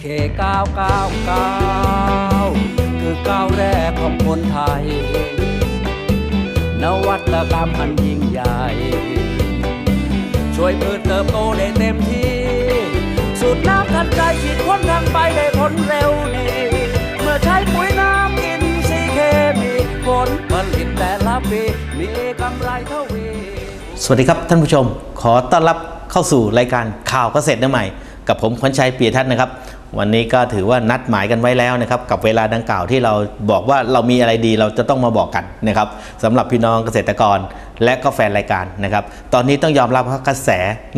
SK 999 คือก้าวแรกของคนไทย นวัตกรรมอันยิ่งใหญ่ ช่วยพืชเติบโตได้เต็มที่ สูตรน้ำทันใจฉีดพ่นทางไปได้ผลเร็วดี เมื่อใช้ปุ๋ยน้ำอินทรีย์เคมีผลผลิตแต่ละปีมีกำไรเท่าวีสวัสดีครับท่านผู้ชมขอต้อนรับเข้าสู่รายการข่าวเกษตรใหม่ กับผมขวัญชัยเปียทัศน์นะครับ วันนี้ก็ถือว่านัดหมายกันไว้แล้วนะครับกับเวลาดังกล่าวที่เราบอกว่าเรามีอะไรดีเราจะต้องมาบอกกันนะครับสำหรับพี่น้องเกษตรกร และก็แฟนรายการนะครับ ตอนนี้ต้องยอมรับว่ากระแส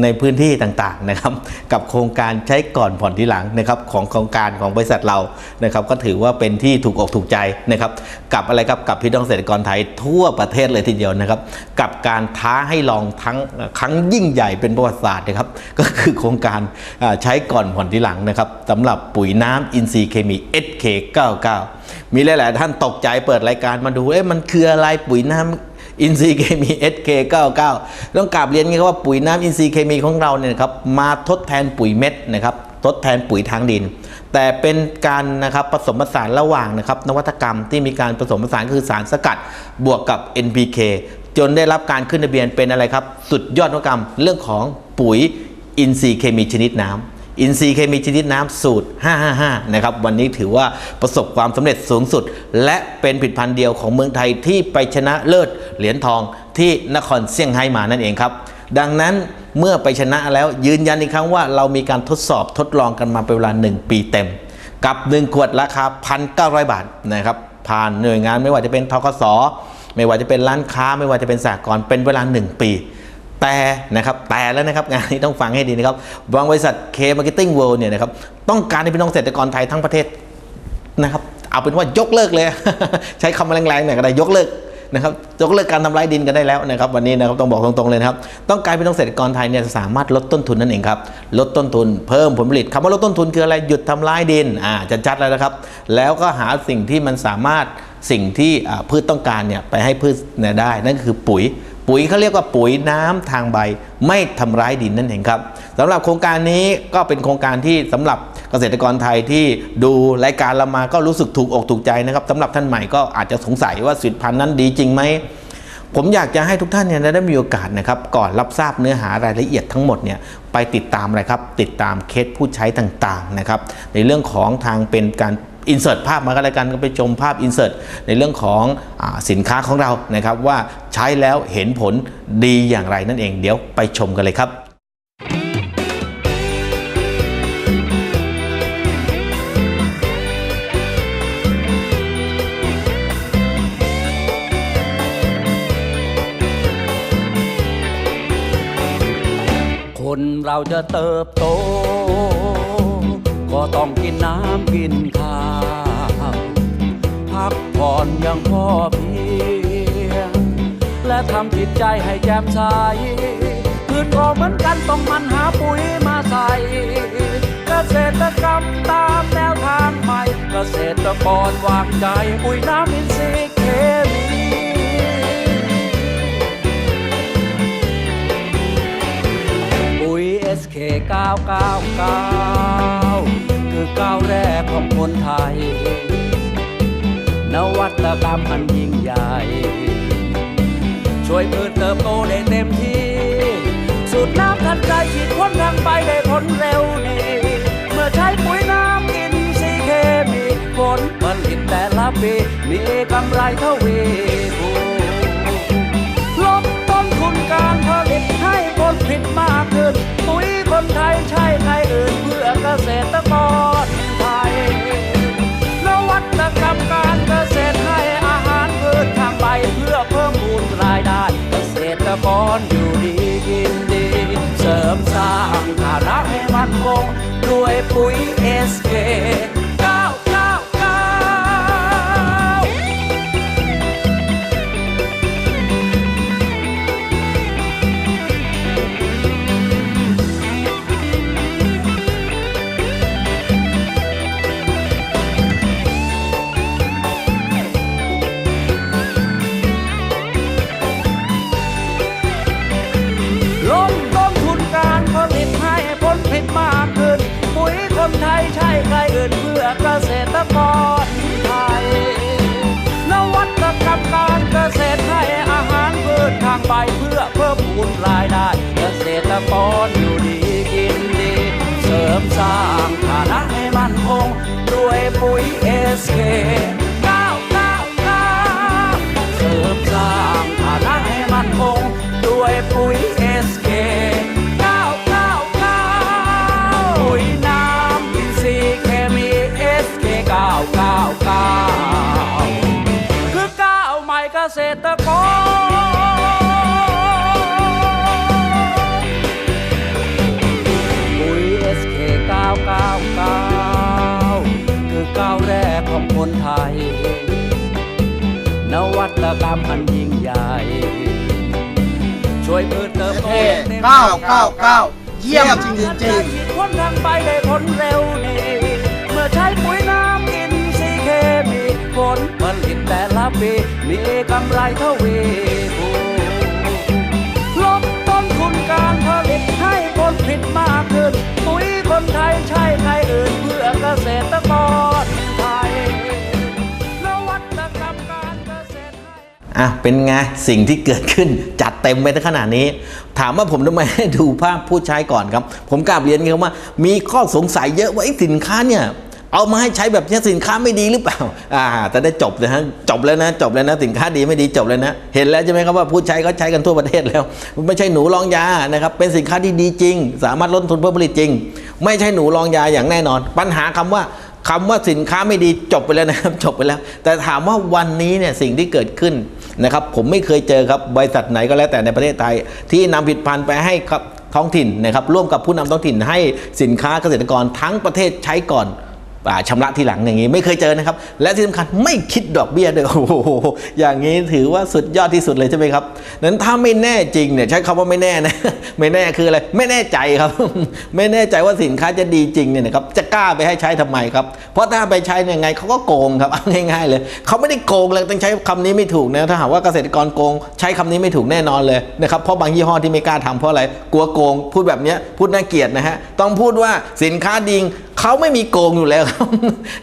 ในพื้นที่ต่างๆนะครับกับโครงการใช้ก่อนผ่อนทีหลังนะครับของโครงการของบริษัทเรานะครับก็ถือว่าเป็นที่ถูกอกถูกใจนะครับกับอะไรครับกับพี่น้องเกษตรกรไทยทั่วประเทศเลยทีเดียวนะครับ กับการท้าให้ลองทั้งครั้งยิ่งใหญ่เป็นประวัติศาสตร์นะครับก็คือโครงการใช้ก่อนผ่อนทีหลังนะครับสำหรับปุ๋ยน้ำอินทรีย์เคมี SK99 มีหลาย ๆ ท่านตกใจเปิดรายการมาดูเอ๊ะมันคืออะไรปุ๋ยน้ำ อินทรีย์เคมี SK99 ต้องกราบเรียนงี้ครับว่าปุ๋ยน้ำอินทรีย์เคมีของเราเนี่ยครับมาทดแทนปุ๋ยเม็ดนะครับทดแทนปุ๋ยทางดิน แต่เป็นการนะครับผสมผสานระหว่างนะครับนวัตกรรมที่มีการผสมผสานคือสารสกัดบวกกับ NPK จนได้รับการขึ้นทะเบียนเป็นอะไรครับ สุดยอดนวัตกรรมเรื่องของปุ๋ยอินทรีย์เคมีชนิดน้ำ อินทรีย์เคมีชนิดน้ำสูตร 555 นะครับ วันนี้ถือว่าประสบความสำเร็จสูงสุด และเป็นผลิตภัณฑ์เดียวของเมืองไทยที่ไปชนะเลิศเหรียญทองที่นครเซี่ยงไฮ้มานั่นเองครับ ดังนั้นเมื่อไปชนะแล้วยืนยันอีกครั้งว่าเรามีการทดสอบทดลองกันมาเป็นเวลา 1 ปีเต็ม กับ 1 ขวดราคา 1,900 บาทนะครับผ่านหน่วยงานไม่ว่าจะเป็นทกสไม่ว่าจะเป็นร้านค้า ไม่ว่าจะเป็นสหกรณ์เป็นเวลา 1 ปี แต่นะครับแต่แล้วนะครับงานนี้ต้องฟังให้ดีนะครับบางบริษัท K Marketing World เนี่ยนะครับต้องการให้พี่น้องเกษตรกรไทยทั้งประเทศนะครับเอาเป็นว่ายกเลิกเลย ใช้คำแรงๆหน่อยก็ได้ยกเลิกนะครับยกเลิกการทำลายดินกันได้แล้วนะครับวันนี้นะครับต้องบอกตรงๆเลยนะครับต้องการให้พี่น้องเกษตรกรไทยเนี่ยสามารถลดต้นทุนนั่นเองครับลดต้นทุนเพิ่มผลผลิตคำว่าลดต้นทุนคืออะไรหยุดทำลายดินอ่าจะจัดแล้วนะครับ แล้วก็หาสิ่งที่มันสามารถสิ่งที่พืชต้องการเนี่ยไปให้พืชเนี่ยได้นั่นก็คือปุ๋ย ปุ๋ยเขาเรียกว่าปุ๋ยน้ำทางใบ ไม่ทำร้ายดินนั่นเองครับสำหรับโครงการนี้ก็เป็นโครงการที่สำหรับเกษตรกรไทยที่ดูรายการเรามาก็รู้สึกถูกอกถูกใจนะครับสำหรับท่านใหม่ก็อาจจะสงสัยว่าสินพันธุ์นั้นดีจริงไหมผมอยากจะให้ทุกท่านเนี่ยได้มีโอกาสนะครับก่อนรับทราบเนื้อหารายละเอียดทั้งหมดเนี่ยไปติดตามอะไรครับ ติดตามเคสผู้ใช้ต่างๆนะครับในเรื่องของทางเป็นการ อินเสิร์ตภาพมาก็แล้วกันก็ไปชมภาพอินเสิร์ตในเรื่องของอสินค้าของเรานะครับ ว่าใช้แล้วเห็นผลดีอย่างไรนั่นเองเดี๋ยวไปชมกันเลยครับคนเราจะเติบโต ก็ต้องกินน้ำกินข้าว พักผ่อนอย่างพอเพียง และทำจิตใจให้แจ่มใสพืชก็เหมือนกันต้องมันหาปุ๋ยมาใส่เกษตรกรรมตามแนวทางใหม่เกษตรกรวางใจปุ๋ยน้ำอินทรีย์เคมีปุ๋ย SK 999คือก้าวแรกของคนไทย นวัตกรรมอันยิ่งใหญ่ ช่วยพืชเติบโตได้เต็มที่ สูตรน้ำทันใจฉีดพ่นทางไปได้ผลเร็วดีเมื่อใช้ปุ๋ยน้ำอินทรีย์เคมีผลผลิตแต่ละปีมีกำไรเท่าวีคูลดต้นทุนการผลิตให้ผลผลิตมากขึ้น ปุ๋ยคนไทยใช่ใครอื่นเพื่อเกษตร ภาระให้มั่นคงด้วยปุ๋ย SK 999 กรไทยนวัตกรรมการเกษตรให้อาหารพืชทางใบเพื่อเพิ่มพูนรายได้ เกษตรกรอยู่ดีกินดี เสริมสร้างฐานะให้มั่นคงด้วยปุ๋ยเอสเค ษตรกรปุ๋ย SK 999 คือก้าวแรกของคนไทย นวัตกรรมอันยิ่งใหญ่ ช่วยพืชเติบโตเท่ต็ม999เยี่ยมจริงจริงฉีดพ่นทางไปได้ผลเร็วดีเมื่อใช้ปุ๋ยน้ำอินทรีย์เคมีผลผลิตแต่ ละปีมีกำไรเท่าวีคูลดต้นทุนการผลิตให้ผลผลิตมากขึ้นปุ๋ยคนไทยใช่ใครอื่นเพื่อเกษตรกรไทยนวัตกรรมการเกษตรให้อะเป็นไงสิ่งที่เกิดขึ้นจัดเต็มไปในขนาดนี้ ถามว่าผมทำไมให้ดูภาพผู้ใช้ก่อนครับ ผมกราบเรียนครับว่า มีข้อสงสัยเยอะว่าไอ้สินค้าเนี่ย เอามาให้ใช้แบบนี้สินค้าไม่ดีหรือเปล่า อ่าแต่ได้จบเลยฮะจบแล้วนะ จบแล้วนะสินค้าดีไม่ดีจบแล้วนะ เห็นแล้วใช่ไหมครับว่าผู้ใช้เขาใช้กันทั่วประเทศแล้ว ไม่ใช่หนูรองยานะครับ เป็นสินค้าที่ดีจริง สามารถลดทุนเพิ่มผลิตจริง ไม่ใช่หนูรองยาอย่างแน่นอน ปัญหาคำว่าคำว่าสินค้าไม่ดีจบไปแล้วนะครับจบไปแล้ว แต่ถามว่าวันนี้เนี่ยสิ่งที่เกิดขึ้นนะครับผมไม่เคยเจอครับบริษัทไหนก็แล้วแต่ในประเทศไทย ที่นำผลิดพันธ์ไปให้กับท้องถิ่นนะครับร่วมกับผู้นำท้องถิ่นให้สินค้าเกษตรกรทั้งประเทศใช้ก่อน อ่าระทีหลังอย่างนี้ ไม่เคยเจอนะครับ และที่สำคัญไม่คิดดอกเบี้ยด้วยโอ้โหอย่างนี้ถือว่าสุดยอดที่สุดเลยใช่ไหมครับนั้นถ้าไม่แน่จริงเนี่ยใช้คำว่าไม่แน่นะไม่แน่คืออะไรไม่แน่ใจครับ ไม่แน่ใจว่าสินค้าจะดีจริงเนี่ยนะครับจะกล้าไปให้ใช้ทำไมครับ เพราะถ้าไปใช้เนี่ยไงเขาก็โกงครับง่ายๆเลยเขาไม่ได้โกงเลยต้องใช้คำนี้ไม่ถูกนะถ้าหากว่าเกษตรกรโกง ใช้คำนี้ไม่ถูกแน่นอนเลยนะครับเพราะบางยี่ห้อที่ไม่กล้าทำเพราะอะไรกลัวโกง พูดแบบนี้พูดน่าเกลียดนะฮะต้องพูดว่าสินค้าดี เขาไม่มีโกงอยู่แล้วครับ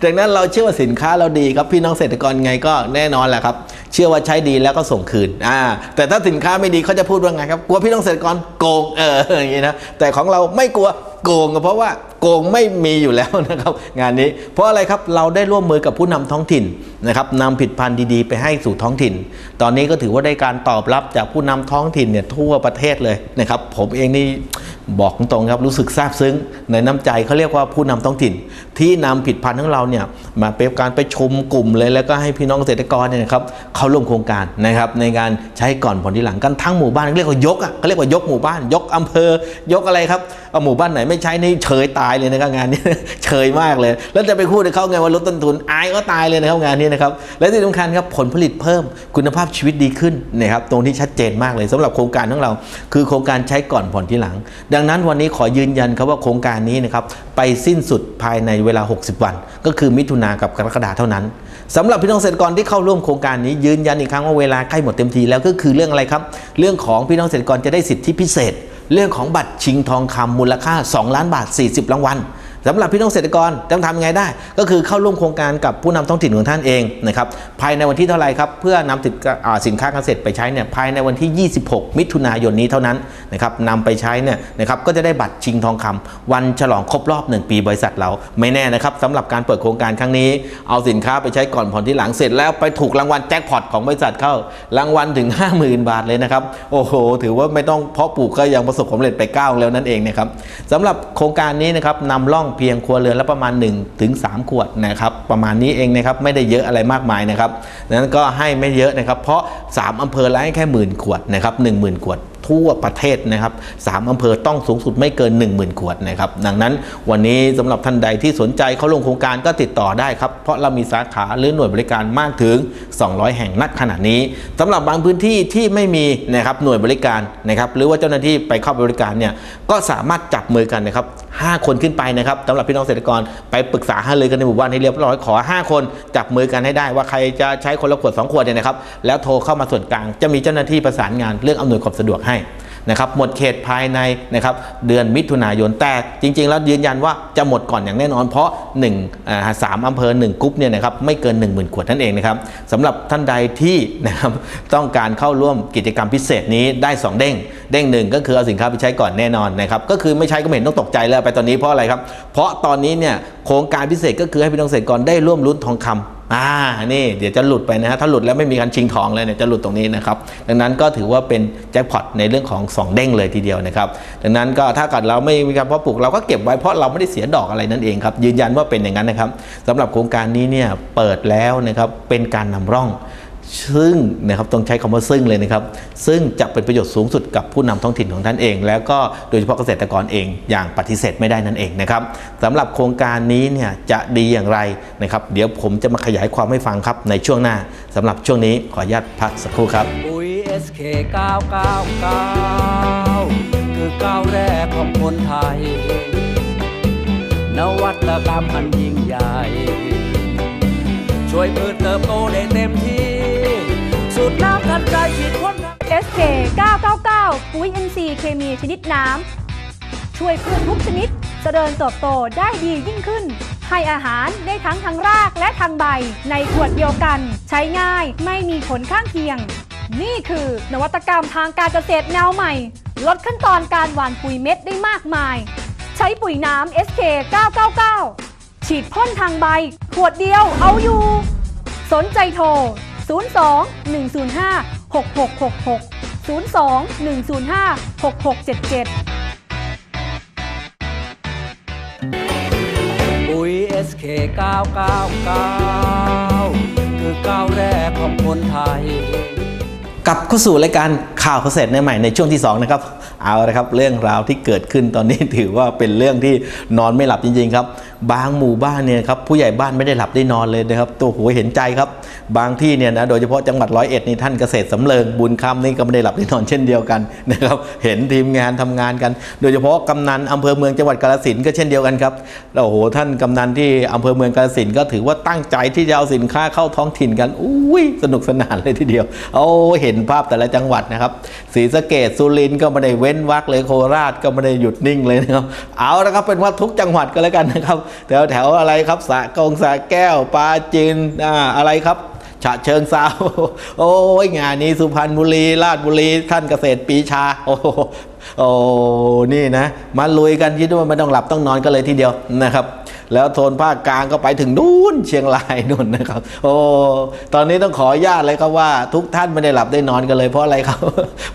ดังนั้นเราเชื่อว่าสินค้าเราดีครับพี่น้องเกษตรกรไงก็แน่นอนแหละครับ เชื่อว่าใช้ดีแล้วก็ส่งคืนอ่าแต่ถ้าสินค้าไม่ดีเขาจะพูดว่าไงครับกลัวพี่น้องเกษตรกรโกงเอออย่างนี้นะแต่ของเราไม่กลัว โกงก็เพราะว่าโกงไม่มีอยู่แล้วนะครับ งานนี้เพราะอะไรครับเราได้ร่วมมือกับผู้นำท้องถิ่นนะครับนำผลิดพันธ์ดีๆ ไปให้สู่ท้องถิ่น ตอนนี้ก็ถือว่าได้การตอบรับจากผู้นำท้องถิ่นเนี่ยทั่วประเทศเลยนะครับผมเองนี่บอกตรงๆครับรู้สึกซาบซึ้งในน้ำใจเขาเรียกว่าผู้นำท้องถิ่น ที่นำผลิดพันธุ์ของเราเนี่ยมาเป็นการไปชมกลุ่มเลยแล้วก็ให้พี่น้องเกษตรกรเนี่ยครับเข้าร่วมโครงการนะครับในการใช้ก่อนผ่อนทีหลังกันทั้งหมู่บ้านเรียกว่ายกอะเขาเรียกว่ายกหมู่บ้านยกอำเภอ ยกอะไรครับเอาหมู่บ้านไหนไม่ใช้นี่เฉยตายเลยนะครับงานนี้เฉยมากเลย แล้วจะไปพูดให้เขาไงว่าลดต้นทุนอายก็ตายเลยนะครับงานนี้นะครับและที่สำคัญครับผลผลิตเพิ่มคุณภาพชีวิตดีขึ้นนะครับตรงที่ชัดเจนมากเลยสำหรับโครงการของเรา คือโครงการใช้ก่อนผ่อนที่หลัง ดังนั้นวันนี้ขอยืนยันครับว่าโครงการนี้นะครับไปสิ้นสุดภายในเวลา 60 วัน ก็คือมิถุนากับกรกฎาเท่านั้นสำหรับพี่น้องเกษตรกรที่เข้าร่วมโครงการนี้ยืนยันอีกครั้งว่าเวลาใกล้หมดเต็มทีแล้วก็คือเรื่องอะไรครับ เรื่องของพี่น้องเกษตรกรจะได้สิทธิพิเศษ เรื่องของบัตรชิงทองคำมูลค่า 2 ล้านบาท 40 รางวัล สำหรับพี่น้องเกษตรกรต้องทำยังไงได้ ก็คือเข้าร่วมโครงการกับผู้นำท้องถิ่นของท่านเองนะครับภายในวันที่เท่าไหร่ครับเพื่อนำสินค้าอ่าสินค้าเกษตรไปใช้เนี่ยภายในวันที่ 26 มิถุนายนนี้เท่านั้นนะครับนำไปใช้เนี่ยนะครับก็จะได้บัตรชิงทองคำวันฉลองครบรอบ 1 ปีบริษัทเราไม่แน่นะครับสำหรับการเปิดโครงการครั้งนี้ เอาสินค้าไปใช้ก่อนผ่อนที่หลังเสร็จแล้วไปถูกรางวัลแจ็คพอตของบริษัทเข้ารางวัลถึง 50,000 บาทเลยนะครับโอ้โห ถือว่าไม่ต้องเพาะปลูกก็ยังประสบความสำเร็จไปก้าวแล้วนั่นเองนะครับสำหรับโครงการนี้นะครับนำล่องเพียงครัวเรือนละประมาณ1ถึง3ขวดนะครับประมาณนี้เองนะครับไม่ได้เยอะอะไรมากมายนะครับดังนั้นก็ให้ไม่เยอะนะครับเพราะ 3อำเภอไร้แค่หมื่นขวดนะครับหนึ่งหมื่นขวดทั่วประเทศนะครับสามอำเภอต้องสูงสุดไม่เกิน 10,000 ขวดนะครับดังนั้นวันนี้สำหรับท่านใดที่สนใจเข้าลงโครงการก็ติดต่อได้ครับ เพราะเรามีสาขาหรือหน่วยบริการมากถึง 200 แห่งนักขณะนี้สำหรับบางพื้นที่ที่ไม่มีนะครับหน่วยบริการนะครับหรือว่าเจ้าหน้าที่ไปเข้าบริการเนี่ยก็สามารถจับมือกันนะครับ5คนขึ้นไปนะครับสำหรับพี่น้องเกษตรกรไปปรึกษาหารือกันในหมู่บ้านให้เรียบร้อยขอ 5 คนจับมือกันให้ได้ ว่าใครจะใช้คนละขวด2ขวดเนี่ยนะครับแล้วโทรเข้ามาส่วนกลางจะมีเจ้าหน้าที่ประสานงานเรื่องอำนวยความสะดวกให้นะครับหมดเขตภายในนะครับเดือนมิถุนายนแต่จริง ๆ แล้วยืนยันว่าจะหมดก่อนอย่างแน่นอน เพราะ1อ่าสามอำเภอ1กรุ๊ปเนี่ยนะครับไม่เกิน 1 0,000 ขวดนั่นเองนะครับสำหรับท่านใดที่นะครับต้องการเข้าร่วมกิจกรรมพิเศษนี้ได้ 2 เด้ง เด้งหนึ่งก็คือเอาสินค้าไปใช้ก่อนแน่นอนนะครับก็คือไม่ใช้ก็ไม่เห็นต้องตกใจแล้วไปตอนนี้เพราะอะไรครับ เพราะตอนนี้เนี่ย ครงการพิเศษก็คือให้พี่น้องเกษตรกรได้ร่วมลุ้นทองคำอ่านี่เดี๋ยวจะหลุดไปนะฮะถ้าหลุดแล้วไม่มีการชิงทองเลยเนี่ยจะหลุดตรงนี้นะครับดังนั้นก็ถือว่าเป็นแจ็คพอตในเรื่องของ 2 เด้งเลยทีเดียวนะครับดังนั้นก็ถ้าเกิดเราไม่มีการเพาะปลูกเราก็เก็บไว้เพราะเราไม่ได้เสียดอกอะไรนั่นเองครับยืนยันว่าเป็นอย่างนั้นนะครับสำหรับโครงการนี้เนี่ยเปิดแล้วนะครับเป็นการนำร่อง ซึ่งนะครับต้องใช้คำว่าซึ่งเลยนะครับ ซึ่งจะเป็นประโยชน์สูงสุดกับผู้นำท้องถิ่นของท่านเอง แล้วก็โดยเฉพาะเกษตรกรเองอย่างปฏิเสธไม่ได้นั่นเองนะครับสำหรับโครงการนี้เนี่ยจะดีอย่างไรนะครับ เดี๋ยวผมจะมาขยายความให้ฟังครับในช่วงหน้าสำหรับช่วงนี้ขออนุญาตพักสักครู่ครับปุ๋ย SK 999คือก้าวแรกของคนไทย นวัตกรรมอันยิ่งใหญ่ ช่วยพืชเติบโตได้เต็มที่ นใจฉีดพ่นทาง SK 999 ปุ๋ย NC เคมีชนิดน้ำ ช่วยพืชทุกชนิดเจริญเติบโตได้ดียิ่งขึ้น ให้อาหารได้ทั้งทางรากและทางใบ ในขวดเดียวกัน ใช้ง่ายไม่มีผลข้างเคียง นี่คือนวัตกรรมทางการเกษตรแนวใหม่ ลดขั้นตอนการหว่านปุ๋ยเม็ดได้มากมาย ใช้ปุ๋ยน้ำ SK 999 ฉีดพ่นทางใบ ขวดเดียวเอาอยู่ สนใจโทร 02 105 6666 02 105 6677 ปุ๋ย SK 999 คือก้าวแรกของคนไทย กลับเข้าสู่รายการข่าวเกษตรในใหม่ในช่วงที่ 2 นะครับ เอาละครับ เรื่องราวที่เกิดขึ้นตอนนี้ถือว่าเป็นเรื่องที่นอนไม่หลับจริง ๆ ครับ บางหมู่บ้านเนี่ยครับผู้ใหญ่บ้านไม่ได้หลับได้นอนเลยนะครับตัวหัวเห็นใจครับ บางที่เนี่ยนะโดยเฉพาะจังหวัดร้อยเอ็ดนี่ท่านเกษตรสำเริงบุญคำนี่ก็ไม่ได้หลับได้นอนเช่นเดียวกันนะครับเห็นทีมงานทำงานกัน โดยเฉพาะกำนันอำเภอเมืองจังหวัดกาฬสินก็เช่นเดียวกันครับโอ้โหท่านกำนันที่อำเภอเมืองกาฬสินก็ถือว่าตั้งใจที่จะเอาสินค้าเข้าท้องถิ่นกันอุ้ยสนุกสนานเลยทีเดียวโอ้เห็นภาพแต่ละจังหวัดนะครับศรีสะเกดสุรินทร์ก็ไม่ได้เว้นวักเลยโคราชก็ไม่ได้หยุดนิ่งเลยนะครับเอาละครับเป็นว่าทุกจังหวัดก็แล้วกันนะครับแถวแถวอะไรครับสะกงสะแก้วปาจีนอ่าอะไรครับฉะเชิงเซาโอ้ยงานนี้สุพรรณบุรี ราชบุรี ท่านเกษตรปีชา โอ้โหโอ้นี่นะ มาลุยกันคิดว่าไม่ต้องหลับต้องนอนกันเลยทีเดียวนะครับ แล้วโซนภาคกลางก็ไปถึงนู่นเชียงรายนู่นนะครับ โอ้ตอนนี้ต้องขอญาตเลยครับว่า ทุกท่านไม่ได้หลับได้นอนกันเลยเพราะอะไรครับ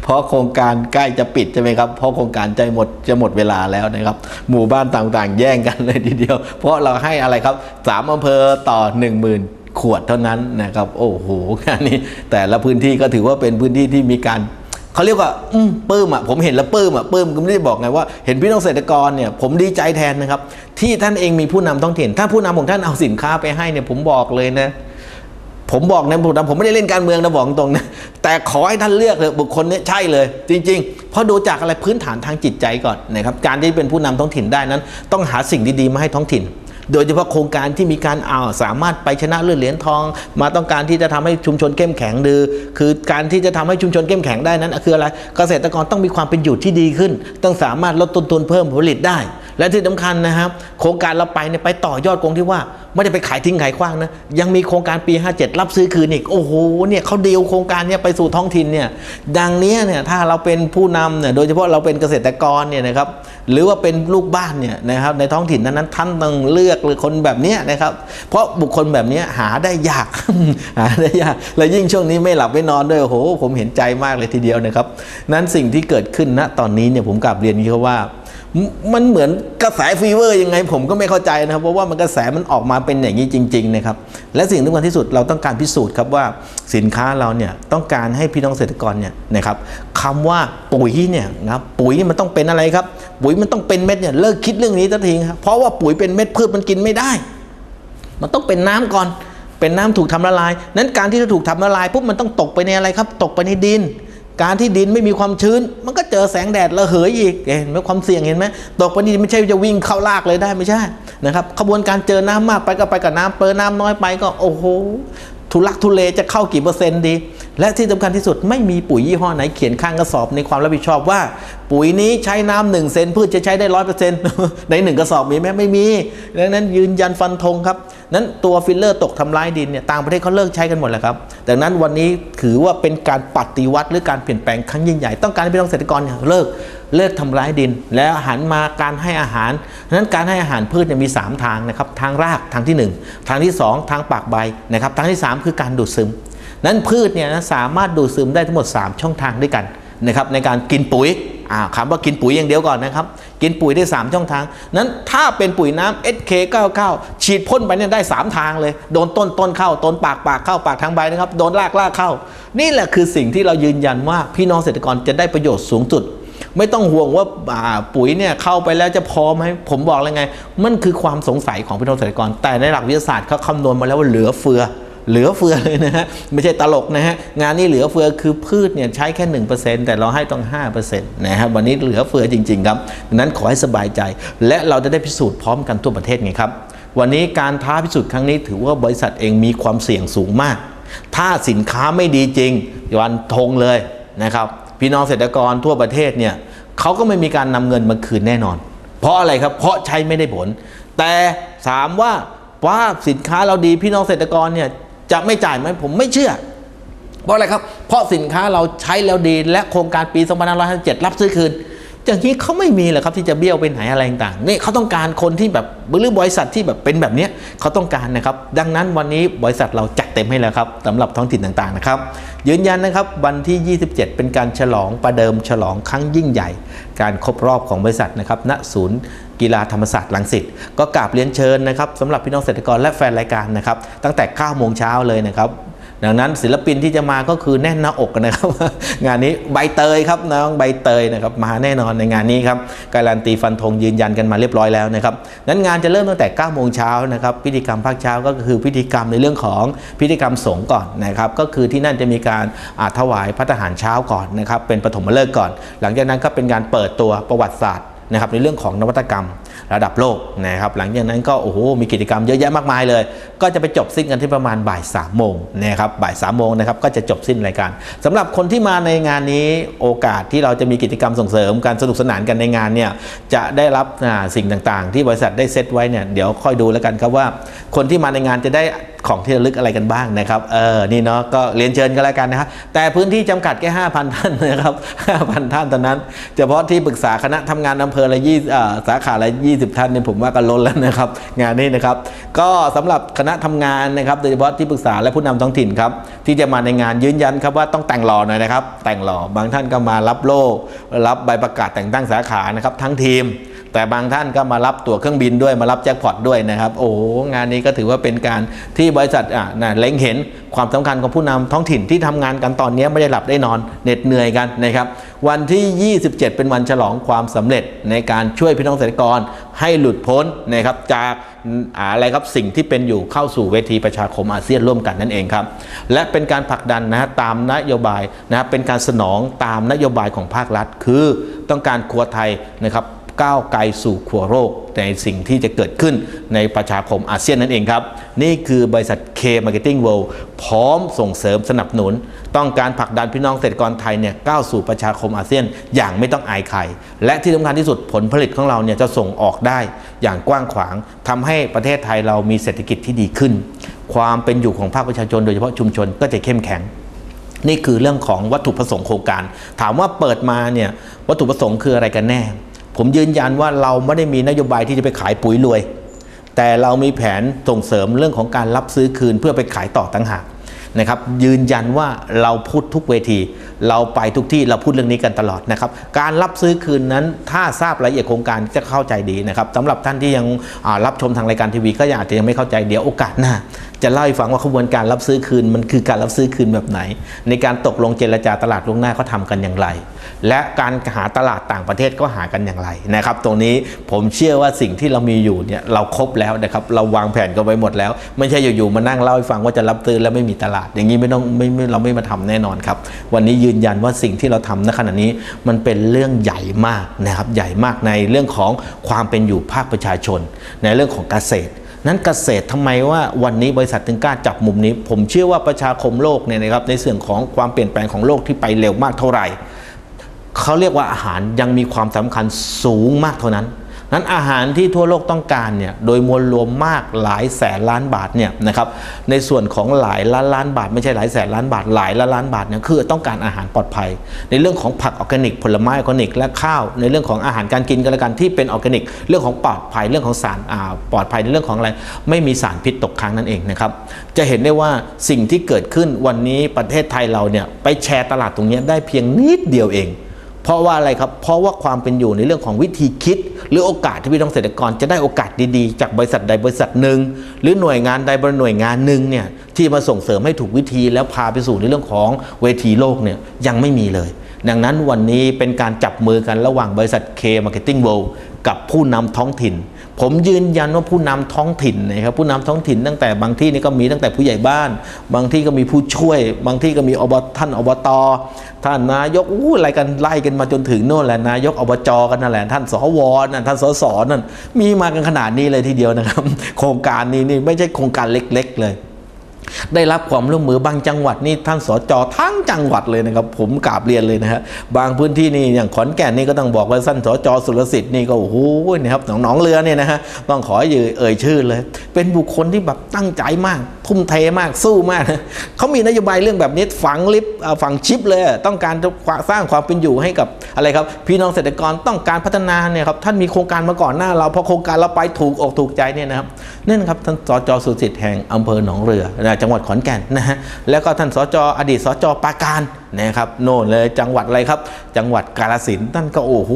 เพราะโครงการใกล้จะปิดใช่ไหมครับเพราะโครงการใจหมดจะหมดเวลาแล้วนะครับ หมู่บ้านต่างๆ แย่งกันเลยทีเดียว เพราะเราให้อะไรครับสามอำเภอต่อ 1 0,000ขวดเท่านั้นนะครับ โอ้โหงานนี้แต่ละพื้นที่ก็ถือว่าเป็นพื้นที่ที่มีการ เขาเรียกว่าอืมปลื้มอะผมเห็นแล้วปลื้มอะปลื้มก็ไม่ได้บอกไงว่าเห็นพี่น้องเกษตรกรเนี่ยผมดีใจแทนนะครับ ที่ท่านเองมีผู้นำท้องถิ่น ถ้าผู้นำของท่านเอาสินค้าไปให้เนี่ยผมบอกเลยนะ ผมบอกนะผมผมไม่ได้เล่นการเมืองนะบอกตรงนะแต่ขอให้ท่านเลือกเลยบุคคลเนี้ใช่เลย จริง ๆ เพราะดูจากอะไรพื้นฐานทางจิตใจก่อนนะครับการที่เป็นผู้นำท้องถิ่นได้นั้น ต้องหาสิ่งดีๆมาให้ท้องถิ่น โดยเฉพาะโครงการที่มีการเอาสามารถไปชนะเลื่อนเหรียญทอง มาต้องการที่จะทำให้ชุมชนเข้มแข็งดือ คือการที่จะทำให้ชุมชนเข้มแข็งได้นั้นคืออะไรเกษตรกรต้องมีความเป็นอยู่ที่ดีขึ้น ต้องสามารถลดต้นทุนเพิ่มผลผลิตได้ และที่สำคัญนะครับ โครงการเราไปเนี่ยไปต่อยอดกงที่ว่า ไม่ได้ไปขายทิ้งขายขว้างนะยังมีโครงการปี 57 รับซื้อคืนอีกโอ้โหเนี่ยเขาเดีลโครงการเนี่ยไปสู่ท้องถิ่นเนี่ยดังนี้เนี่ยถ้าเราเป็นผู้นำเนี่ยโดยเฉพาะเราเป็นเกษตรกรเนี่ยนะครับหรือว่าเป็นลูกบ้านเนี่ยนะครับในท้องถิ่นนั้นท่านต้องเลือกหรือคนแบบนี้นะครับ เพราะบุคคลแบบนี้หาได้ยากหาได้ยากและยิ่งช่วงนี้ไม่หลับไม่นอนด้วยโอ้โหผมเห็นใจมากเลยทีเดียวนะครับนั้นสิ่งที่เกิดขึ้นณตอนนี้เนี่ยผมกลับเรียนนี้ครับว่า มันเหมือนกระแสฟีเวอร์ยังไง ผมก็ไม่เข้าใจนะครับ เพราะว่ามันกระแสมันออกมาเป็นอย่างนี้จริงๆนะครับและสิ่งที่สำคัญที่สุดเราต้องการพิสูจน์ครับว่าสินค้าเราเนี่ยต้องการให้พี่น้องเกษตรกรเนี่ยนะครับคำว่าปุ๋ยเนี่ยนะปุ๋ยนี่มันต้องเป็นอะไรครับ ปุ๋ยมันต้องเป็นเม็ดเนี่ยเลิกคิดเรื่องนี้สักทีครับเพราะว่าปุ๋ยเป็นเม็ดพืชมันกินไม่ได้ มันต้องเป็นน้ำก่อนเป็นน้ำถูกทำละลาย นั้นการที่จะถูกทำละลายปุ๊บมันต้องตกไปในอะไรครับ ตกไปในดิน การที่ดินไม่มีความชื้น มันก็เจอแสงแดดระเหยอีกเห็นไหมความเสี่ยงเห็นไหมตกไปนี่ไม่ใช่จะวิ่งเข้าลากเลยได้ไม่ใช่นะครับขบวนการเจอน้ำมากไปก็ไปกับน้ำเปิดน้ำน้อยไปก็โอ้โหทุลักทุเลจะเข้ากี่เปอร์เซ็นต์ดี และที่สำคัญที่สุดไม่มีปุ๋ยยี่ห้อไหนเขียนข้างกระสอบในความรับผิดชอบว่า ปุ๋ยนี้ใช้น้ำหนึ่งเซนพืชจะใช้ได้ร้อยเปอร์เซ็นต์ในหนึ่งกระสอบมีไหมไม่มีดังนั้นยืนยันฟันธงครับนั้นตัวฟิลเลอร์ตกทำลายดินเนี่ยต่างประเทศเขาเลิกใช้กันหมดแล้วครับดังนั้นวันนี้ถือว่าเป็นการปฏิวัติหรือการเปลี่ยนแปลงครั้งยิ่งใหญ่ต้องการให้พี่น้องเกษตรกรเลิกเลิกทำร้ายดิน แล้วหันมาการให้อาหารดังนั้นการให้อาหารพืชเนี่ยมี 3 ทางนะครับทางรากทางที่ 1 ทางที่ 2 ทางปากใบนะครับทางที่ 3 คือการดูดซึม นั้นพืชเนี่ยนะสามารถดูดซึมได้ทั้งหมด 3 ช่องทางด้วยกันนะครับในการกินปุ๋ยอ่าคำว่ากินปุ๋ยอย่างเดียวก่อนนะครับกินปุ๋ยได้ 3 ช่องทาง นั้นถ้าเป็นปุ๋ยน้ำ SK99 ฉีดพ่นไปเนี่ยได้ 3 ทางเลย โดนต้นต้นเข้าต้นปากปากเข้าปากทางใบนะครับโดนรากรากเข้า นี่แหละคือสิ่งที่เรายืนยันว่าพี่น้องเกษตรกรจะได้ประโยชน์สูงสุด ไม่ต้องห่วงว่าอ่าปุ๋ยเนี่ยเข้าไปแล้วจะพอไหมผมบอกแล้วไง มันคือความสงสัยของพี่น้องเกษตรกร แต่ในหลักวิทยาศาสตร์เขาคำนวณมาแล้วว่าเหลือเฟือ เหลือเฟือเลยนะฮะไม่ใช่ตลกนะฮะงานนี้เหลือเฟือคือพืชเนี่ยใช้แค่หนึ่งเปอร์เซ็นต์แต่เราให้ต้องห้าเปอร์เซ็นต์นะฮะวันนี้เหลือเฟือจริง ๆ ครับดังนั้นขอให้สบายใจ และเราจะได้พิสูจน์พร้อมกันทั่วประเทศไงครับ วันนี้การท้าพิสูจน์ครั้งนี้ถือว่าบริษัทเองมีความเสี่ยงสูงมาก ถ้าสินค้าไม่ดีจริงวันทงเลยนะครับพี่น้องเกษตรกรทั่วประเทศเนี่ยเขาก็ไม่มีการนำเงินมาคืนแน่นอน เพราะอะไรครับ เพราะใช้ไม่ได้ผล แต่ถามว่าว่าสินค้าเราดีพี่น้องเกษตรกรเนี่ย จะไม่จ่ายไหมผมไม่เชื่อ เพราะอะไรครับ เพราะสินค้าเราใช้แล้วดีและโครงการปี2557รับซื้อคืนอย่างนี้เขาไม่มีหรอกครับที่จะเบี้ยวไปไหนอะไรต่างๆนี่เขาต้องการคนที่แบบหรือบริษัทที่แบบเป็นแบบนี้เขาต้องการนะครับ ดังนั้นวันนี้บริษัทเราจัดเต็มให้แล้วครับสำหรับท้องถิ่นต่างๆนะครับ ยืนยันนะครับวันที่ 27 เป็นการฉลองประเดิมฉลองครั้งยิ่งใหญ่ การครบรอบของบริษัทนะครับณศูนย์ กีฬาธรรมศาสตร์ลังสิตก็กราบเรียนเชิญนะครับสำหรับพี่น้องเกษตรกรและแฟนรายการนะครับ ตั้งแต่9โมงเช้าเลยนะครับดังนั้นศิลปินที่จะมาก็คือแน่นหน้าอกนะครับ งานนี้ใบเตยครับน้องใบเตยนะครับมาแน่นอนในงานนี้ครับการันตีฟันธงยืนยันกันมาเรียบร้อยแล้วนะครับนั้นงานจะเริ่มตั้งแต่9โมงเช้านะครับพิธีกรรมภาคเช้าก็คือพิธีกรรมในเรื่องของพิธีกรรมสงฆ์ก่อนนะครับก็คือที่นั่นจะมีการอาถวายพระทหารเช้าก่อนนะครับเป็นปฐมฤกษ์ก่อน หลังจากนั้นก็เป็นการเปิดตัวประวัติศาสตร์ นะครับในเรื่องของนวัตกรรมระดับโลกนะครับหลังจากนั้นก็โอ้โหมีกิจกรรมเยอะแยะมากมายเลย ก็จะไปจบสิ้นกันที่ประมาณบ่าย3ามโมงนะครับบ่าย3ามโมงนะครับก็จะจบสิ้นรายการสำหรับคนที่มาในงานนี้โอกาสที่เราจะมีกิจกรรมส่งเสริมการสนุกสนานกันในงานเนี่ยจะได้รับสิ่งต่างๆ ที่บริษัทได้เซตไว้เนี่ยเดี๋ยวค่อยดูแล้วกันครับว่า คนที่มาในงานจะได้ ของที่ระลึกอะไรกันบ้างนะครับ เออ นี่เนาะ ก็เรียนเชิญกันแล้วกันนะครับ แต่พื้นที่จำกัดแค่ 5,000 ท่านนะครับ 5,000 ท่านเท่านั้น เฉพาะที่ปรึกษาคณะทำงานอำเภอละยี่สาขาละ 20 ท่านเนี่ยผมว่าก็ล้นแล้วนะครับ งานนี้นะครับ ก็สำหรับคณะทำงานนะครับ โดยเฉพาะที่ปรึกษาและผู้นำท้องถิ่นครับ ที่จะมาในงานยืนยันครับว่าต้องแต่งหล่อหน่อยนะครับ แต่งหล่อ บางท่านก็มารับโล่ รับใบประกาศแต่งตั้งสาขา นะครับ ทั้งทีม แต่บางท่านก็มารับตั๋วเครื่องบินด้วยมารับแจ็คพอตด้วยนะครับ โอ้งานนี้ก็ถือว่าเป็นการที่บริษัทอะนะเล็งเห็นความสำคัญของผู้นำท้องถิ่นที่ทำงานกันตอนนี้ไม่ได้หลับได้นอนเหน็ดเหนื่อยกันนะครับ วันที่ 27 เป็นวันฉลองความสำเร็จในการช่วยพี่น้องเกษตรกรให้หลุดพ้นนะครับจากอะไรครับสิ่งที่เป็นอยู่เข้าสู่เวทีประชาคมอาเซียนร่วมกันนั่นเองครับ และเป็นการผลักดันนะฮะตามนโยบายนะครับเป็นการสนองตามนโยบายของภาครัฐ คือต้องการครัวไทยนะครับ ก้าวไกลสู่ขัวโรคในสิ่งที่จะเกิดขึ้นในประชาคมอาเซียนนั่นเองครับ นี่คือบริษัท K Marketing World พร้อมส่งเสริมสนับสนุน ต้องการผลักดันพี่น้องเกษตรกรไทยเนี่ยก้าวสู่ประชาคมอาเซียนอย่างไม่ต้องอายใคร และที่สำคัญที่สุดผลผลิตของเราเนี่ยจะส่งออกได้อย่างกว้างขวางทำให้ประเทศไทยเรามีเศรษฐกิจที่ดีขึ้น ความเป็นอยู่ของภาคประชาชนโดยเฉพาะชุมชนก็จะเข้มแข็งนี่คือเรื่องของวัตถุประสงค์โครงการ ถามว่าเปิดมาเนี่ยวัตถุประสงค์คืออะไรกันแน่ ผมยืนยันว่าเราไม่ได้มีนโยบายที่จะไปขายปุ๋ยรวย แต่เรามีแผนส่งเสริมเรื่องของการรับซื้อคืนเพื่อไปขายต่อตั้งหากนะครับยืนยันว่าเราพูดทุกเวที เราไปทุกที่เราพูดเรื่องนี้กันตลอดนะครับการรับซื้อคืนนั้นถ้าทราบรายละเอียดโครงการจะเข้าใจดีนะครับสำหรับท่านที่ยังรับชมทางรายการทีวี ก็อาจจะยังไม่เข้าใจเดี๋ยวโอกาสหน้า จะเล่าให้ฟังว่าขบวนการรับซื้อคืนมันคือการรับซื้อคืนแบบไหน ในการตกลงเจรจาตลาดล่วงหน้าเขาทำกันอย่างไร และการหาตลาดต่างประเทศก็หากันอย่างไรนะครับตรงนี้ผมเชื่อว่าสิ่งที่เรามีอยู่เนี่ยเราครบแล้วนะครับเราวางแผนกันไว้หมดแล้ว ไม่ใช่อยู่ๆมานั่งเล่าให้ฟังว่าจะรับซื้อแล้วไม่มีตลาด อย่างนี้ไม่ต้องไม่ไม่เราไม่มาทำแน่นอนครับวันนี้ยืนยันว่าสิ่งที่เราทำณขณะนี้มันเป็นเรื่องใหญ่มากนะครับใหญ่มากในเรื่องของความเป็นอยู่ภาคประชาชน ในเรื่องของเกษตร นั้นเกษตรทำไมว่าวันนี้บริษัทถึงกล้าจับมุมนี้ ผมเชื่อว่าประชาคมโลกเนี่ยนะครับในส่องของความเปลี่ยนแปลงของโลกที่ไปเร็วมากเท่าไหร่เขาเรียกว่าอาหารยังมีความสำคัญสูงมากเท่านั้น นั้นอาหารที่ทั่วโลกต้องการเนี่ยโดยมวลรวมมากหลายแสนล้านบาทเนี่ยนะครับในส่วนของหลายล้านล้านบาท ไม่ใช่หลายแสนล้านบาทหลายล้านล้านบาทเนี่ยคือต้องการอาหารปลอดภัย ในเรื่องของผักออร์แกนิก ผลไม้ออร์แกนิก และข้าว ในเรื่องของอาหารการกินกันละกันที่เป็นออร์แกนิก เรื่องของปลอดภัยเรื่องของสารปลอดภัยในเรื่องของอะไรไม่มีสารพิษตกค้างนั่นเองนะครับจะเห็นได้ว่าสิ่งที่เกิดขึ้นวันนี้ประเทศไทยเราเนี่ยไปแชร์ตลาดตรงนี้ได้เพียงนิดเดียวเอง เพราะว่าอะไรครับ เพราะว่าความเป็นอยู่ในเรื่องของวิธีคิด หรือโอกาสที่พี่น้องเกษตรกรจะได้โอกาสดีๆ จากบริษัทใดบริษัทหนึ่ง หรือหน่วยงานใดบริหน่วยงานหนึ่งเนี่ยที่มาส่งเสริมให้ถูกวิธีแล้วพาไปสู่ในเรื่องของเวทีโลกเนี่ยยังไม่มีเลย ดังนั้นวันนี้เป็นการจับมือกันระหว่างบริษัท K Marketing World กับผู้นำท้องถิ่น ผมยืนยันว่าผู้นำท้องถิ่นนะครับผู้นำท้องถิ่นตั้งแต่บางที่นี่ก็มีตั้งแต่ผู้ใหญ่บ้าน บางที่ก็มีผู้ช่วย บางที่ก็มีอบท่านอบตท่านนายกอู้อะไรกันไล่กันมาจนถึงโน่นแหละนายกอบจกันนั่นแหละท่านสวนั่นท่านสสนั่นมีมากันขนาดนี้เลยทีเดียวนะครับ โครงการนี้นี่ไม่ใช่โครงการเล็ก ๆ เลย ได้รับความร่วมมือบางจังหวัดนี่ท่านสจทั้งจังหวัดเลยนะครับ ผมกราบเรียนเลยนะฮะบางพื้นที่นี่อย่างขอนแก่นนี่ก็ต้องบอกว่าท่านสจสุรสิทธิ์นี่ก็โอ้โหนะครับหนองหนองเรือเนี่ยนะฮะต้องขอยืเอ่ยชื่อเลย เป็นบุคคลที่แบบตั้งใจมาก ทุ่มเทมากสู้มากนะเขามีนโยบายเรื่องแบบนี้ฝังลิฟต์ฝังชิปเลย ต้องการสร้างความเป็นอยู่ให้กับอะไรครับ พี่น้องเกษตรกรต้องการพัฒนาเนี่ยครับท่านมีโครงการมาก่อนหน้า เราพอโครงการเราไปถูกอกถูกใจเนี่ยนะครับนั่นะครับท่านสจสุรสิทธิ์แห่งอำเภอหนองเรือนะจังหวัดขอนแก่นนะฮะแล้วก็ท่านสจอดีตสจปาการ นะครับโน่นเลยจังหวัดอะไรครับ จังหวัดกาฬสินท่านก็โอ้โห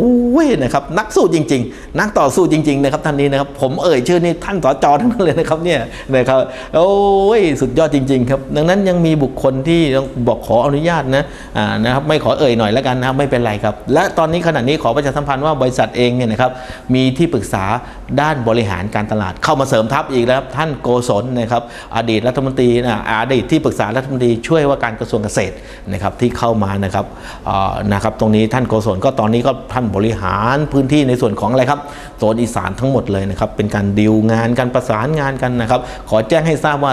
นะครับนักสู้จริง ๆ นักต่อสู้จริง ๆ นะครับท่านนี้นะครับผมเอ่ยชื่อนี่ท่านสจทั้งนั้นเลยนะครับเนี่ยนะครับโอ้ยสุดยอดจริง ๆ ครับ ดังนั้นยังมีบุคคลที่ต้องบอกขออนุญาตนะอ่านะครับไม่ขอเอ่ยหน่อยแล้วกันนะครับไม่เป็นไรครับ และตอนนี้ขณะนี้ขอประชาสัมพันธ์ว่าบริษัทเองเนี่ยนะครับมีที่ปรึกษาด้านบริหารการตลาดเข้ามาเสริมทัพอีกแล้วท่านโกศลนะครับอดีตรัฐมนตรีนะอดีตที่ปรึกษารัฐมนตรีช่วยว่าการกระทรวงเกษตรนะครับที่เข้ามานะครับนะครับ ตรงนี้ท่านโกศลก็ตอนนี้ก็ท่านบริหารพื้นที่ในส่วนของอะไรครับโซนอีสานทั้งหมดเลยนะครับเป็นการดีลงานการประสานงานกันนะครับ ขอแจ้งให้ทราบว่า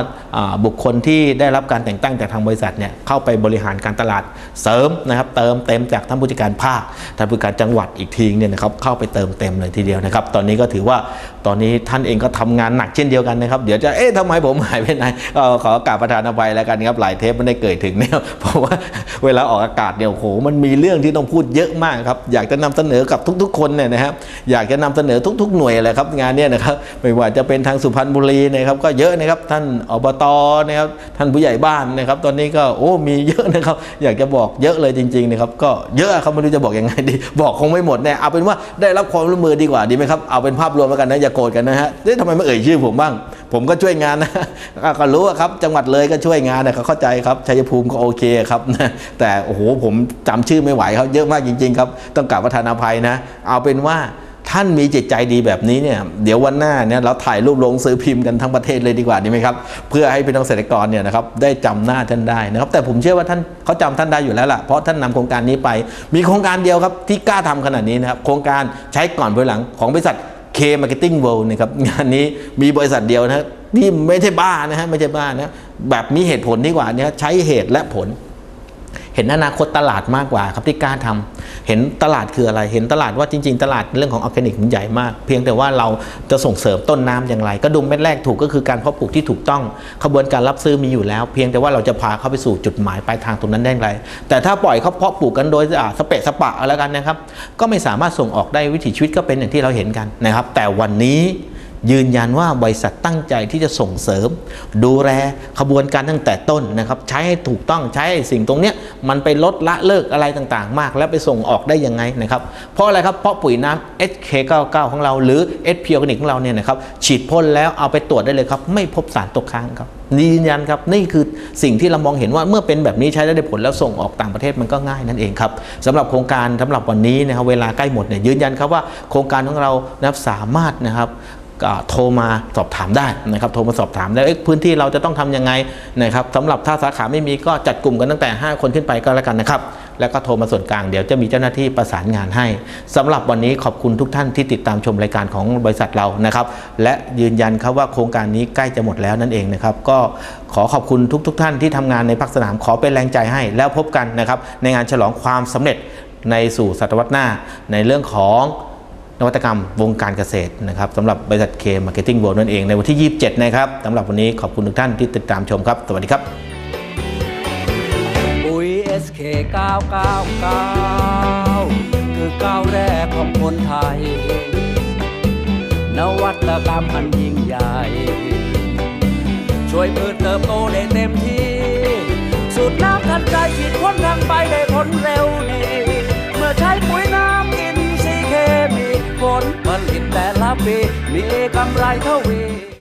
บุคคลที่ได้รับการแต่งตั้งจากทางบริษัทเนี่ยเข้าไปบริหารการตลาดเสริมนะครับ เติมเต็มจากท่านผู้จัดการภาคท่านผู้จัดการจังหวัดอีกทีเนี่ยนะครับเข้าไปเติมเต็มเลยทีเดียวนะครับ ตอนนี้ก็ถือว่าตอนนี้ท่านเองก็ทำงานหนักเช่นเดียวกันนะครับ เดี๋ยวจะเอ๊ะทำไมผมหายไปไหนก็ขอกราบประธานอภัยแล้วกันครับหลายเทปไม่ได้เกิดถึงเนี่ยเพราะว่าเวลาออกอากาศเนี่ยโหมันมีเรื่องที่ต้องพูดเยอะมากครับอยากจะนำเสนอกับทุกๆ คนเนี่ยนะครับอยากจะนำเสนอทุก ๆ หน่วยเลยครับงานเนี่ยนะครับไม่ว่าจะเป็นทางสุพรรณบุรีนะครับก็เยอะนะครับท่านอบตนะครับท่านผู้ใหญ่บ้านนะครับ ตอนนี้ก็โอ้มีเยอะนะครับ อยากจะบอกเยอะเลยจริงๆนะครับก็เยอะครับไม่รู้จะบอกยังไงดี บอกคงไม่หมดแน่เอาเป็นว่าได้รับความร่วมมือดีกว่าดีไหมครับเอาเป็นภาพรวมแล้วกันนะอย่าโกรธกันนะฮะเอ๊ะทำไมไม่เอ่ยชื่อผมบ้าง ผมก็ช่วยงานนะก็รู้อะครับจังหวัดเลยก็ช่วยงานนะเขาเข้าใจครับชัยภูมิก็โอเคครับนะแต่โอ้โหผมจำชื่อไม่ไหวครับเยอะมากจริง ๆ ครับ ต้องกราบประธานอภัยนะ เอาเป็นว่าท่านมีจิตใจดีแบบนี้เนี่ยเดี๋ยววันหน้าเนี่ยเราถ่ายรูปลงซื้อพิมพ์กันทั้งประเทศเลยดีกว่าดีไหมครับ เพื่อให้พี่น้องเกษตรกรเนี่ยนะครับได้จำหน้าท่านได้นะครับ แต่ผมเชื่อว่าท่านเขาจำท่านได้อยู่แล้วล่ะเพราะท่านนำโครงการนี้ไป มีโครงการเดียวครับที่กล้าทำขนาดนี้นะครับโครงการใช้ก่อนภายหลังของบริษัท K Marketing World นะครับงานนี้มีบริษัทเดียวนะนี่ไม่ใช่บ้านะฮะไม่ใช่บ้านะแบบมีเหตุผลดีกว่านี่ยใช้เหตุและผล เห็นอนาคตตลาดมากกว่าครับที่กล้าทำเห็นตลาดคืออะไร เห็นตลาดว่าจริง ๆ ตลาดเรื่องของออร์แกนิกมันใหญ่มาก เพียงแต่ว่าเราจะส่งเสริมต้นน้ำอย่างไรกระดุมเม็ดแรกถูกก็คือการเพาะปลูกที่ถูกต้องขบวนการรับซื้อมีอยู่แล้ว เพียงแต่ว่าเราจะพาเขาไปสู่จุดหมายปลายทางตรงนั้นได้อย่างไร แต่ถ้าปล่อยเขาเพาะปลูกกันโดยอาสเปะสปะอาแล้วกันนะครับ ก็ไม่สามารถส่งออกได้วิถีชีวิตก็เป็นอย่างที่เราเห็นกันนะครับ แต่วันนี้ ยืนยันว่าบริษัทตั้งใจที่จะส่งเสริม ดูแลขบวนการตั้งแต่ต้นนะครับ ใช้ให้ถูกต้องใช้สิ่งตรงนี้มันไปลดละเลิกอะไรต่างๆ มาก แล้วไปส่งออกได้ยังไงนะครับ เพราะอะไรครับ เพราะปุ๋ยน้ำ SK99 ของเราหรือ SP Organic ของเราเนี่ยนะครับฉีดพ่นแล้วเอาไปตรวจได้เลยครับ ไม่พบสารตกค้างครับยืนยันครับนี่คือสิ่งที่เรามองเห็นว่าเมื่อเป็นแบบนี้ใช้ได้ผลแล้วส่งออกต่างประเทศมันก็ง่ายนั่นเองครับสำหรับโครงการสำหรับวันนี้นะครับเวลาใกล้หมดเนี่ยยืนยันครับว่าโครงการของเรานะครับสามารถนะครับ โทรมาสอบถามได้นะครับโทรมาสอบถามได้พื้นที่เราจะต้องทำยังไงนะครับสำหรับถ้าสาขาไม่มีก็จัดกลุ่มกันตั้งแต่ 5 คนขึ้นไปก็แล้วกันนะครับ แล้วก็โทรมาส่วนกลางเดี๋ยวจะมีเจ้าหน้าที่ประสานงานให้สำหรับวันนี้ขอบคุณทุกท่านที่ติดตามชมรายการของบริษัทเรานะครับ และยืนยันครับว่าโครงการนี้ใกล้จะหมดแล้วนั่นเองนะครับก็ขอขอบคุณทุกๆท่านที่ทำงานในภาคสนามขอเป็นแรงใจให้ แล้วพบกันนะครับในงานฉลองความสำเร็จในสู่ศตวรรษหน้าในเรื่องของ นวัตกรรมวงการเกษตรนะครับสำหรับบริษัทเคมาร์เก็ตติ้งโบนั่นเองในวันที่ 27 นะครับสำหรับวันนี้ขอบคุณทุกท่านที่ติดตามชมครับ สวัสดีครับปุ๋ย SK 999 คือก้าวแรกของคนไทย นวัตกรรมอันยิ่งใหญ่ ช่วยพืชเติบโตได้เต็มที่ สูตรน้ำทันใจฉีดพ่นทางใบได้ผลเร็วดีเมื่อใช้ นมีผลผลิตแต่ละปีมีกำไรเท่าวี